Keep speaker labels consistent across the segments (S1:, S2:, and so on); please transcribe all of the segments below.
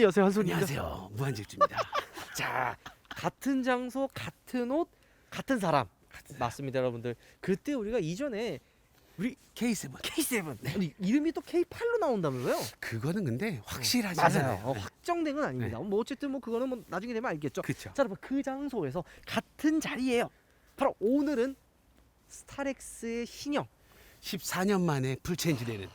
S1: 안녕하세요 한손입니다.
S2: 안녕하세요 무한질주입니다.
S1: 자 같은 장소 같은 옷 같은 사람 맞습니다 여러분들. 그때 우리가 이전에 우리
S2: K7
S1: K7 아니, 이름이 또 K8로 나온다면서요?
S2: 그거는 근데 확실하지
S1: 맞아요.
S2: 않아요.
S1: 어, 확정된 건 아닙니다. 뭐 어쨌든 뭐 그거는 뭐 나중에 되면 알겠죠.
S2: 그렇죠.
S1: 자 여러분 그 장소에서 같은 자리예요. 바로 오늘은 스타렉스의 신형
S2: 14년 만에 풀체인지되는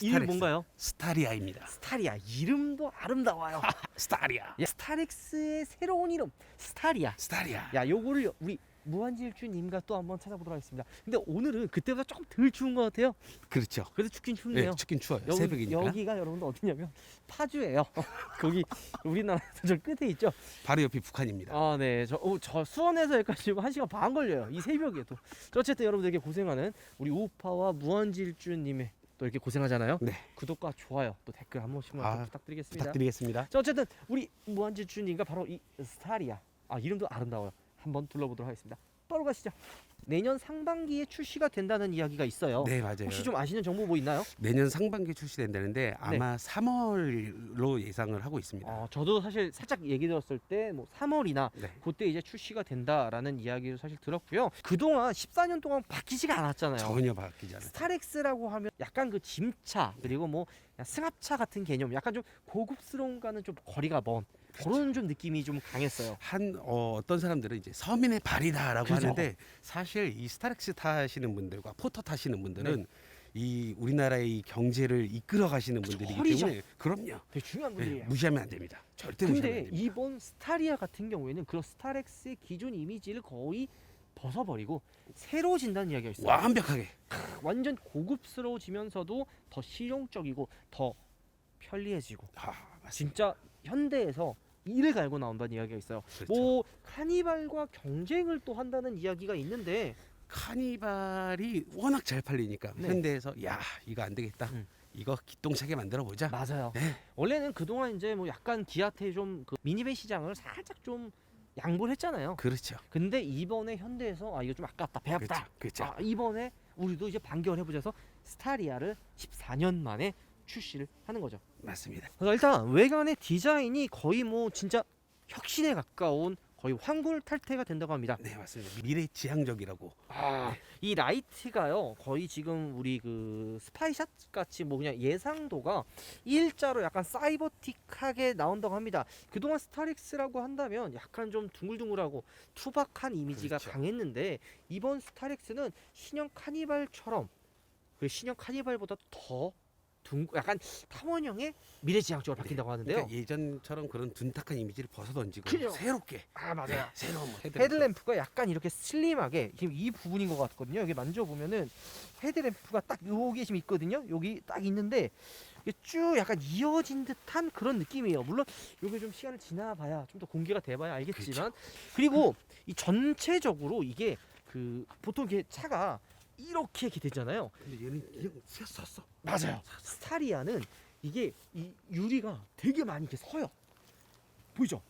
S1: 이름 뭔가요?
S2: 스타리아입니다.
S1: 스타리아 이름도 아름다워요.
S2: 스타리아.
S1: 야, 스타렉스의 새로운 이름 스타리아.
S2: 스타리아.
S1: 야 요거를 우리 무한질주님과 또 한번 찾아보도록 하겠습니다. 근데 오늘은 그때보다 조금 덜 추운 것 같아요.
S2: 그렇죠.
S1: 그래도 춥긴
S2: 네,
S1: 춥네요.
S2: 춥긴 추워요.
S1: 여기,
S2: 새벽이니까.
S1: 여기가 여러분들 어디냐면 파주예요. 거기 우리나라에서 저 끝에 있죠.
S2: 바로 옆이 북한입니다.
S1: 아, 네. 저, 어, 저 수원에서 여기까지 지금 한 시간 반 걸려요. 이 새벽에도. 저 어쨌든 여러분들에게 고생하는 우리 우파와 무한질주님의 또 이렇게 고생하잖아요.
S2: 네.
S1: 구독과 좋아요 또 댓글 한 번씩만
S2: 아,
S1: 좀 부탁드리겠습니다.
S2: 부탁드리겠습니다.
S1: 자, 어쨌든 우리 무한질주님과 바로 이 스타리아. 아, 이름도 아름다워요. 한번 둘러보도록 하겠습니다. 바로 가시죠. 내년 상반기에 출시가 된다는 이야기가 있어요.
S2: 네 맞아요.
S1: 혹시 좀 아시는 정보 뭐 있나요?
S2: 내년 상반기 출시된다는데 아마 3월로 예상을 하고 있습니다.
S1: 어, 저도 사실 살짝 얘기 들었을 때 뭐 3월이나
S2: 네.
S1: 그때 이제 출시가 된다라는 이야기를 사실 들었고요. 그동안 14년 동안 바뀌지가 않았잖아요.
S2: 전혀 바뀌지 않아요.
S1: 스타렉스라고 하면 약간 그 짐차 그리고 뭐 승합차 같은 개념, 약간 좀 고급스러움과는 좀 거리가 먼 그런 좀 느낌이 좀 강했어요.
S2: 한 어, 어떤 사람들은 이제 서민의 발이다라고
S1: 그죠.
S2: 하는데 사실 이 스타렉스 타시는 분들과 포터 타시는 분들은
S1: 네.
S2: 이 우리나라의 이 경제를 이끌어 가시는
S1: 그쵸,
S2: 분들이기
S1: 허리죠.
S2: 때문에 그럼요.
S1: 되게 중요한
S2: 네,
S1: 분들이에요.
S2: 무시하면 안 됩니다. 절대 무시하면 안
S1: 근데
S2: 됩니다.
S1: 이번 스타리아 같은 경우에는 그런 스타렉스의 기존 이미지를 거의 벗어버리고 새로워진다는 이야기가 있어요.
S2: 완벽하게
S1: 완전 고급스러워지면서도 더 실용적이고 더 편리해지고
S2: 아, 맞습니다.
S1: 진짜 현대에서 이를 갈고 나온다는 이야기가 있어요.
S2: 그렇죠.
S1: 뭐 카니발과 경쟁을 또 한다는 이야기가 있는데
S2: 카니발이 워낙 잘 팔리니까
S1: 네.
S2: 현대에서 야 이거 안 되겠다.
S1: 음.
S2: 이거 기똥차게 만들어 보자.
S1: 맞아요.
S2: 네.
S1: 원래는 그동안 이제 뭐 약간 기아테 좀그 미니밴 시장을 살짝 좀 양보를 했잖아요.
S2: 그렇죠.
S1: 근데 이번에 현대에서 아 이거 좀 아깝다 배 아프다.
S2: 그렇죠. 그렇죠.
S1: 아, 이번에 우리도 이제 반격을 해보자서 스타리아를 14년 만에 출시를 하는 거죠.
S2: 맞습니다.
S1: 그래서 일단 외관의 디자인이 거의 뭐 진짜 혁신에 가까운 거의 황골 탈퇴가 된다고 합니다.
S2: 네 맞습니다. 미래 지향적이라고.
S1: 아, 이 라이트가요 거의 지금 우리 그 스파이샷 같이 뭐 그냥 예상도가 일자로 약간 사이버틱하게 나온다고 합니다. 그동안 스타렉스라고 한다면 약간 좀 둥글둥글하고 투박한 이미지가
S2: 그렇죠.
S1: 강했는데 이번 스타렉스는 신형 카니발처럼 그 신형 카니발보다 더 둥, 약간 탐원형의 미래지향적으로 바뀐다고 하는데요.
S2: 그러니까 예전처럼 그런 둔탁한 이미지를 벗어 던지고
S1: 그죠.
S2: 새롭게
S1: 아
S2: 네, 새로운 헤드램프.
S1: 헤드램프가 약간 이렇게 슬림하게 지금 이 부분인 것 같거든요. 여기 만져보면은 헤드램프가 딱 여기 지금 있거든요. 여기 딱 있는데 이게 쭉 약간 이어진 듯한 그런 느낌이에요. 물론 여기 좀 시간을 지나봐야 좀 더 공개가 돼봐야 알겠지만 그리고이 전체적으로 이게 그 보통 이게 차가 이렇게 이렇게 되잖아요.
S2: 근데 얘는 그냥 섰어.
S1: 맞아요. 스타리아는 이게 이 유리가 되게 많이 이렇게 서요. 보이죠?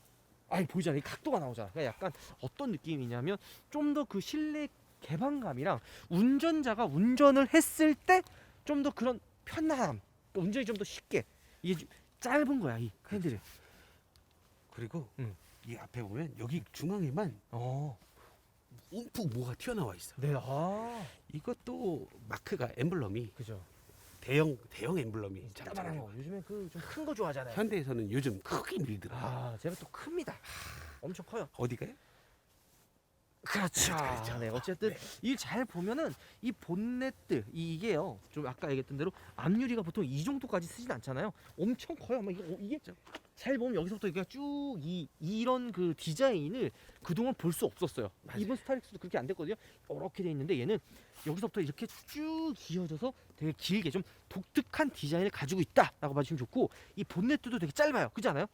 S1: 아니 보이잖아요. 이 각도가 나오잖아. 그러니까 약간 어떤 느낌이냐면 좀 더 그 실내 개방감이랑 운전자가 운전을 했을 때 좀 더 그런 편안함, 또 운전이 좀 더 쉽게 이게 좀 짧은 거야 이 핸들이.
S2: 그리고
S1: 음.
S2: 이 앞에 보면 여기 중앙에만
S1: 어,
S2: 움푹 뭐가 튀어나와 있어.
S1: 네, 아,
S2: 이것도 마크가 엠블럼이
S1: 그죠.
S2: 대형 대형 엠블럼이
S1: 따만한 거. 요즘에 그 좀 큰 거 좋아하잖아요.
S2: 현대에서는 요즘 크게 밀더라.
S1: 아, 제가 또 큽니다. 엄청 커요.
S2: 어디가요?
S1: 그렇죠.
S2: 그렇죠.
S1: 네, 어쨌든 이 잘 보면은 이 본네트 이- 이게요. 좀 아까 얘기했던 대로 앞유리가 보통 이 정도까지 쓰진 않잖아요. 엄청 커요. 막 이게 어, 이게 잘 보면 여기서부터 이게 쭉이 이런 그 디자인을 그동안 볼 수 없었어요.
S2: 맞아요.
S1: 이번 스타렉스도 그렇게 안 됐거든요. 이렇게 돼 있는데 얘는 여기서부터 이렇게 쭉 이어져서 되게 길게 좀 독특한 디자인을 가지고 있다라고 봐주시면 좋고 이 본네트도 되게 짧아요. 그렇지 않아요?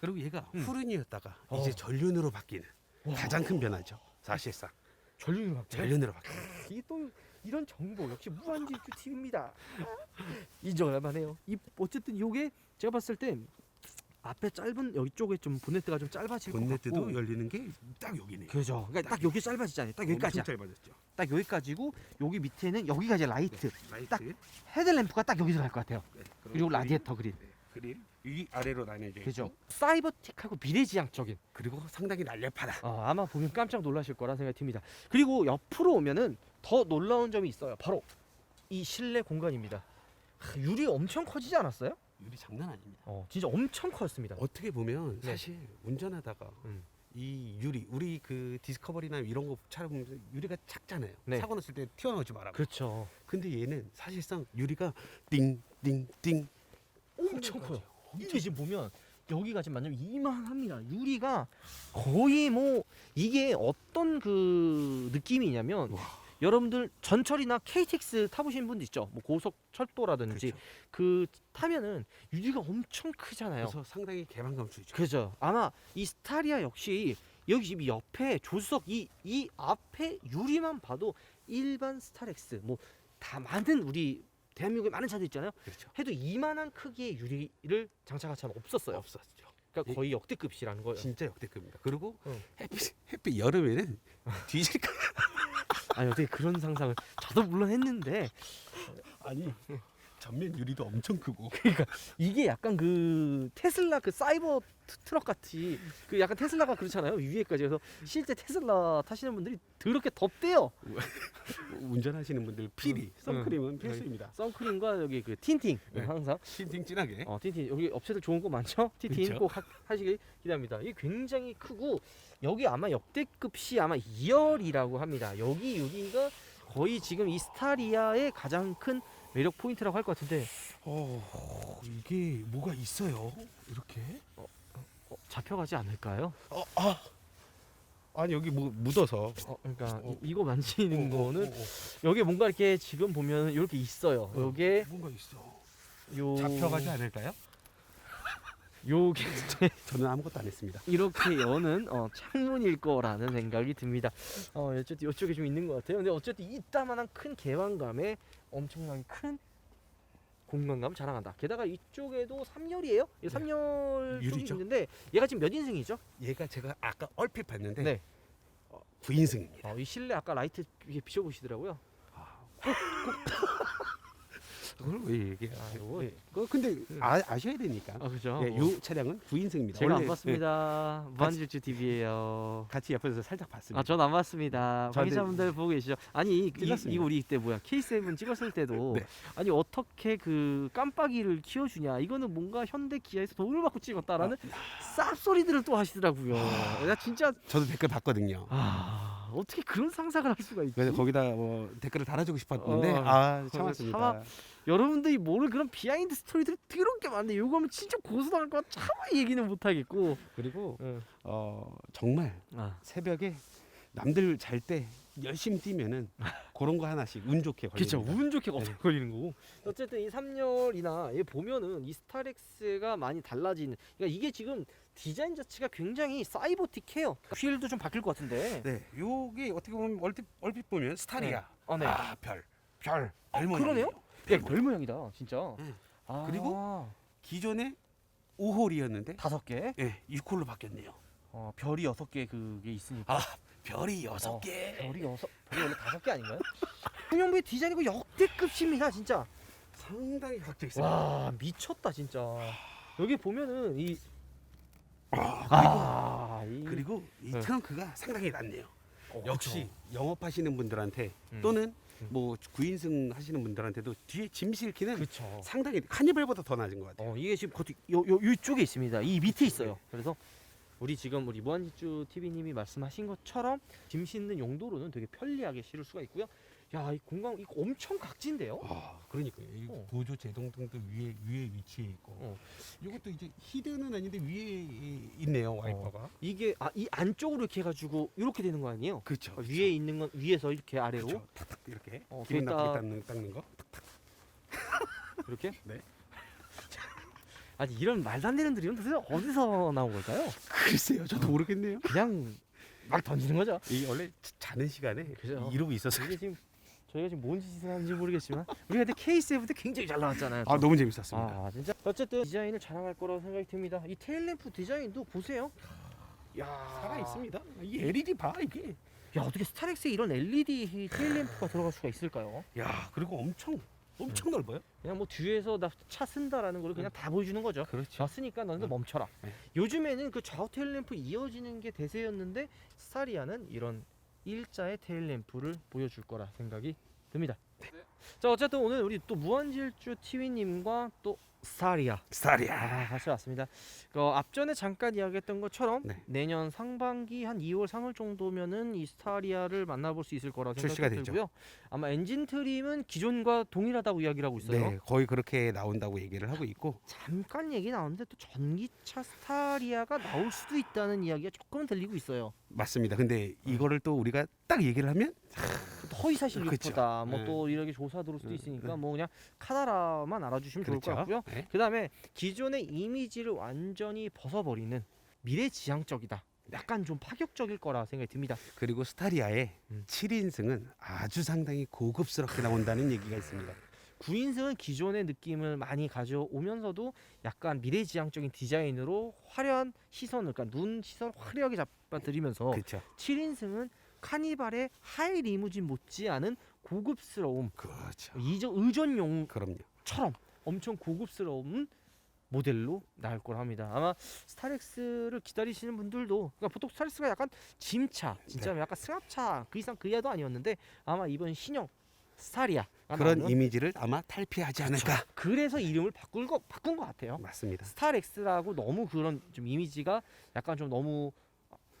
S2: 그리고 얘가
S1: 음.
S2: 후륜이었다가
S1: 어.
S2: 이제 전륜으로 바뀌는
S1: 와.
S2: 가장 큰 변화죠. 사실상
S1: 전륜이 막
S2: 전륜으로 바뀌는.
S1: 이또 이런 정보 역시 무한질주 TV입니다. 인정을 할만 해요. 이 어쨌든 요게 제가 봤을 때 앞에 짧은 여기 쪽에 좀 본네트가 좀 짧아질 것
S2: 본네트도
S1: 같고
S2: 열리는 게 딱 여기네.
S1: 그죠. 그러니까 딱 여기 짧아지잖아요. 딱 여기까지야.
S2: 엄청 짧아졌죠.
S1: 딱 여기까지고 여기 밑에는 여기가 이제 라이트.
S2: 라이트.
S1: 딱 헤드램프가 딱 여기 들어갈 것 같아요.
S2: 네,
S1: 그리고
S2: 여기,
S1: 라디에이터 그릴.
S2: 네, 그릴 위 아래로 나뉘어져 있고
S1: 그죠? 사이버틱하고 미래지향적인
S2: 그리고 상당히 날렵하다.
S1: 어, 아마 보면 깜짝 놀라실 거라 생각이 듭니다. 그리고 옆으로 오면은 더 놀라운 점이 있어요. 바로 이 실내 공간입니다. 하, 유리 엄청 커지지 않았어요?
S2: 유리 장난 아닙니다.
S1: 어, 진짜 엄청 컸습니다.
S2: 어떻게 보면
S1: 네.
S2: 사실 운전하다가
S1: 음.
S2: 이 유리 우리 그 디스커버리나 이런 거 차를 보면 유리가 작잖아요.
S1: 네.
S2: 사고 났을 때 튀어나오지 말아.
S1: 그렇죠.
S2: 근데 얘는 사실상 유리가 띵 띵 띵
S1: 엄청 커요. 이게 지금 보면 여기가 지금 만나면 이만합니다. 유리가 거의 뭐 이게 어떤 그 느낌이냐면
S2: 와.
S1: 여러분들 전철이나 KTX 타보신 분들 있죠? 뭐 고속 철도라든지
S2: 그렇죠.
S1: 그 타면은 유리가 엄청 크잖아요.
S2: 그래서 상당히 개방감 주죠.
S1: 그죠. 아마 이 스타리아 역시 여기 지금 옆에 조수석 이, 이 앞에 유리만 봐도 일반 스타렉스 뭐 다 많은 우리 대한민국에 많은 차들 있잖아요.
S2: 그렇죠.
S1: 해도 이만한 크기의 유리를 장착한 차는 없었어요.
S2: 없었죠.
S1: 그러니까
S2: 이-
S1: 거의 역대급이라는 거예요.
S2: 진짜 역대급입니다. 그리고
S1: 응.
S2: 햇빛 햇빛 여름에는 뒤질 거
S1: 아니 어떻게 그런 상상을 저도 물론 했는데
S2: 아니 전면 유리도 엄청 크고.
S1: 이게 약간 그 테슬라 그 사이버 트- 트럭 같이 그 약간 테슬라가 그렇잖아요 위에까지. 그래서 실제 테슬라 타시는 분들이 더럽게 덥대요.
S2: 운전하시는 분들 필히 선크림은 필수입니다.
S1: 선크림과 여기 그 틴팅
S2: 네.
S1: 항상.
S2: 틴팅 진하게.
S1: 어 틴팅. 여기 업체들 좋은 거 많죠? 틴팅
S2: 그쵸.
S1: 꼭 하, 하시길 기대합니다. 이게 굉장히 크고 여기 아마 역대급시 아마 2열이라고 합니다. 여기 여기가 거의 지금 이 스타리아의 가장 큰 매력 포인트라고 할 것 같은데
S2: 어 이게 뭐가 있어요? 이렇게?
S1: 어, 잡혀가지 않을까요?
S2: 어 아. 아니 여기 뭐 묻어서.
S1: 어, 그러니까
S2: 어.
S1: 이, 이거 만지는
S2: 어, 어,
S1: 거는
S2: 어, 어.
S1: 여기 뭔가 이렇게 지금 보면 이렇게 있어요.
S2: 어.
S1: 요게
S2: 뭔가 있어.
S1: 요
S2: 잡혀가지 않을까요?
S1: 요게
S2: 저는 아무것도 안 했습니다.
S1: 이렇게 여는 어, 창문일 거라는 생각이 듭니다. 어, 어쨌든 이쪽에 좀 있는 것 같아요. 근데 어쨌든 이따만한 큰 개방감에 엄청나게 큰 공간감 자랑한다. 게다가 이쪽에도 3열이에요. 이 3열 쪽이
S2: 유리죠.
S1: 있는데 얘가 지금 몇 인승이죠?
S2: 얘가 제가 아까 얼핏 봤는데
S1: 네.
S2: 어, 9인승입니다.
S1: 어, 이 실내 아까 라이트 위에 비춰 보시더라고요.
S2: 그걸 왜 얘기해?
S1: 아, 요거
S2: 네. 그거 근데 아, 아셔야 되니까.
S1: 아 그죠?
S2: 예, 요 차량은 9인승입니다.
S1: 제가 안 봤습니다.
S2: 네.
S1: 무한질주 TV예요.
S2: 같이 옆에서 살짝 봤습니다.
S1: 아, 전 안 봤습니다.
S2: 저한테-
S1: 관계자분들 보고 계시죠? 아니, 이,
S2: 찔렀습니다.
S1: 이거 우리 이때 뭐야? K7 찍었을 때도
S2: 네.
S1: 아니 어떻게 그 깜빡이를 키워 주냐? 이거는 뭔가 현대 기아에서 돈을 받고 찍었다라는 쌉소리들을 또 하시더라고요. 나 진짜
S2: 저도 댓글 봤거든요.
S1: 아 어떻게 그런 상상을 할 수가 있지?
S2: 그래서 거기다 뭐 댓글을 달아주고 싶었는데
S1: 어,
S2: 아 참았습니다.
S1: 참아- 여러분들이 모를 그런 비하인드 스토리들이 더럽게 많네. 요거면 진짜 고소당할 것 같아. 차마 얘기는 못 하겠고.
S2: 그리고
S1: 응.
S2: 어 정말
S1: 아,
S2: 새벽에 남들 잘 때 열심히 뛰면은 그런 거 하나씩 운 좋게 걸립니다.
S1: 그렇죠. 운 좋게
S2: 네.
S1: 걸리는 거고. 어쨌든 이 3열이나 얘 보면은 이 스타렉스가 많이 달라진. 그러니까 이게 지금 디자인 자체가 굉장히 사이버틱해요. 휠도 좀 바뀔 것 같은데.
S2: 네, 요게 어떻게 보면 얼핏, 얼핏 보면 스타리아.
S1: 어, 네.
S2: 아, 별.
S1: 별.
S2: 별
S1: 어,
S2: 모양이에요.
S1: 그러네요. 야, 별 모양이다, 진짜.
S2: 응.
S1: 아,
S2: 그리고 기존에 5홀이었는데
S1: 다섯 개.
S2: 예, 6홀로 바뀌었네요.
S1: 어, 별이 여섯 개 그게 있으니까.
S2: 아, 별이 여섯
S1: 어,
S2: 개.
S1: 별이 여섯. 별이 원래 다섯 개 아닌가요? 홍영부의 디자인이고 역대급입니다, 진짜.
S2: 상당히 각져 있어요.
S1: 와 미쳤다 진짜. 여기 보면은 이
S2: 아,
S1: 아, 이
S2: 그리고 이
S1: 네.
S2: 트렁크가 상당히 낮네요.
S1: 어,
S2: 역시 영업하시는 분들한테
S1: 음.
S2: 또는
S1: 음.
S2: 뭐 9인승 하시는 분들한테도 뒤에 짐 실기는
S1: 그렇죠.
S2: 상당히 카니발보다 더 낮은 것 같아요.
S1: 어 이게 지금 그 요, 요 이쪽에 있습니다. 이 밑에 있어요. 그래서 우리 지금 우리 무한지주 TV님이 말씀하신 것처럼 짐 싣는 용도로는 되게 편리하게 실을 수가 있고요. 야 이 공간 이거 엄청 각진데요.
S2: 아, 그러니까요. 이
S1: 어.
S2: 보조 제동등도 위에 위에 위치해 있고.
S1: 어.
S2: 이것도 이제 히드는 아닌데 위에 있네요 와이퍼가.
S1: 이게 아 이 안쪽으로 이렇게 해가지고 이렇게 되는 거 아니에요?
S2: 그렇죠.
S1: 어, 위에 있는 건 위에서 이렇게 아래로
S2: 그렇죠. 탁탁 이렇게
S1: 어,
S2: 기름 나쁘게 닦는, 닦는 거.
S1: 이렇게.
S2: 네.
S1: 아니 이런 말도 안 되는 드립은 도대체 어디서 나온 걸까요?
S2: 글쎄요, 저도 모르겠네요.
S1: 그냥 막 던지는 거죠.
S2: 이 원래 자- 자는 시간에
S1: 그죠.
S2: 이러고 있어서.
S1: 이게 지금 저희가 지금 뭔 짓을 하는지 모르겠지만 우리가 그때 케이스 때 굉장히 잘 나왔잖아요.
S2: 아 너무 재밌었습니다.
S1: 아 진짜 어쨌든 디자인을 자랑할 거라고 생각이 듭니다. 이 테일 램프 디자인도 보세요. 야
S2: 살아 있습니다. 이 LED 봐 이게.
S1: 야 어떻게 스타렉스에 이런 LED 테일 램프가 들어갈 수가 있을까요?
S2: 야 그리고 엄청 엄청 넓어요.
S1: 그냥 뭐 뒤에서 나 차 쓴다라는 걸 그냥 다 보여주는 거죠.
S2: 그렇죠.
S1: 졌으니까 너희들
S2: 음.
S1: 멈춰라.
S2: 네.
S1: 요즘에는 그 좌우 테일램프 이어지는 게 대세였는데 스타리아는 이런 일자의 테일램프를 보여줄 거라 생각이 듭니다.
S2: 네.
S1: 자 어쨌든 오늘 우리 또 무한질주 티위님과 또 스타리아
S2: 스타리아.
S1: 아, 다시 왔습니다. 그 앞전에 잠깐 이야기했던 것처럼
S2: 네.
S1: 내년 상반기 한 2월 3월 정도면은 이 스타리아를 만나볼 수 있을 거라
S2: 출시가
S1: 생각이
S2: 되죠.
S1: 들고요. 아마 엔진 트림은 기존과 동일하다고 이야기를 하고 있어요.
S2: 네, 거의 그렇게 나온다고 얘기를 하고 있고
S1: 잠깐 얘기 나오는데 또 전기차 스타리아가 나올 수도 있다는 이야기가 조금 들리고 있어요.
S2: 맞습니다. 근데 이거를 또 우리가 딱 얘기를 하면
S1: 허위사실
S2: 그렇죠.
S1: 리포다. 뭐
S2: 네.
S1: 또 이렇게 조사 들을 수도
S2: 네,
S1: 있으니까
S2: 네.
S1: 뭐 그냥 카나라만 알아주시면 좋을 것
S2: 그렇죠.
S1: 같고요.
S2: 네.
S1: 그 다음에 기존의 이미지를 완전히 벗어버리는 미래지향적이다. 약간 좀 파격적일 거라 생각이 듭니다.
S2: 그리고 스타리아의
S1: 음.
S2: 7인승은 아주 상당히 고급스럽게 나온다는 얘기가 있습니다.
S1: 9인승은 기존의 느낌을 많이 가져오면서도 약간 미래지향적인 디자인으로 화려한 시선을 그러니까 눈 시선 화려하게 잡아들이면서
S2: 그렇죠.
S1: 7인승은 카니발의 하이 리무진 못지않은 고급스러움
S2: 그렇죠.
S1: 이저 의전용처럼
S2: 그럼요.
S1: 엄청 고급스러운 모델로 나올 거라 합니다. 아마 스타렉스를 기다리시는 분들도 그러니까 보통 스타렉스가 약간 짐차 진짜 약간 승합차 그 이상 그 이하도 아니었는데 아마 이번 신형 스타리아
S2: 그런 이미지를 아마 탈피하지 않을까.
S1: 그래서 이름을 바꿀 거 바꾼 것 같아요.
S2: 맞습니다.
S1: 스타렉스라고 너무 그런 좀 이미지가 약간 좀 너무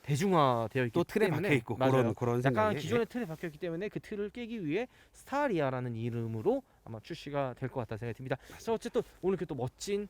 S1: 대중화되어 있기
S2: 또 틀에
S1: 때문에
S2: 박혀 있고
S1: 맞아요.
S2: 그런 그런
S1: 약간
S2: 생각이
S1: 기존의 틀에 박혀 있기 때문에 그 틀을 깨기 위해 스타리아라는 이름으로 아마 출시가 될 것 같다 생각이 듭니다. 자 어쨌든 오늘 이렇게 또 멋진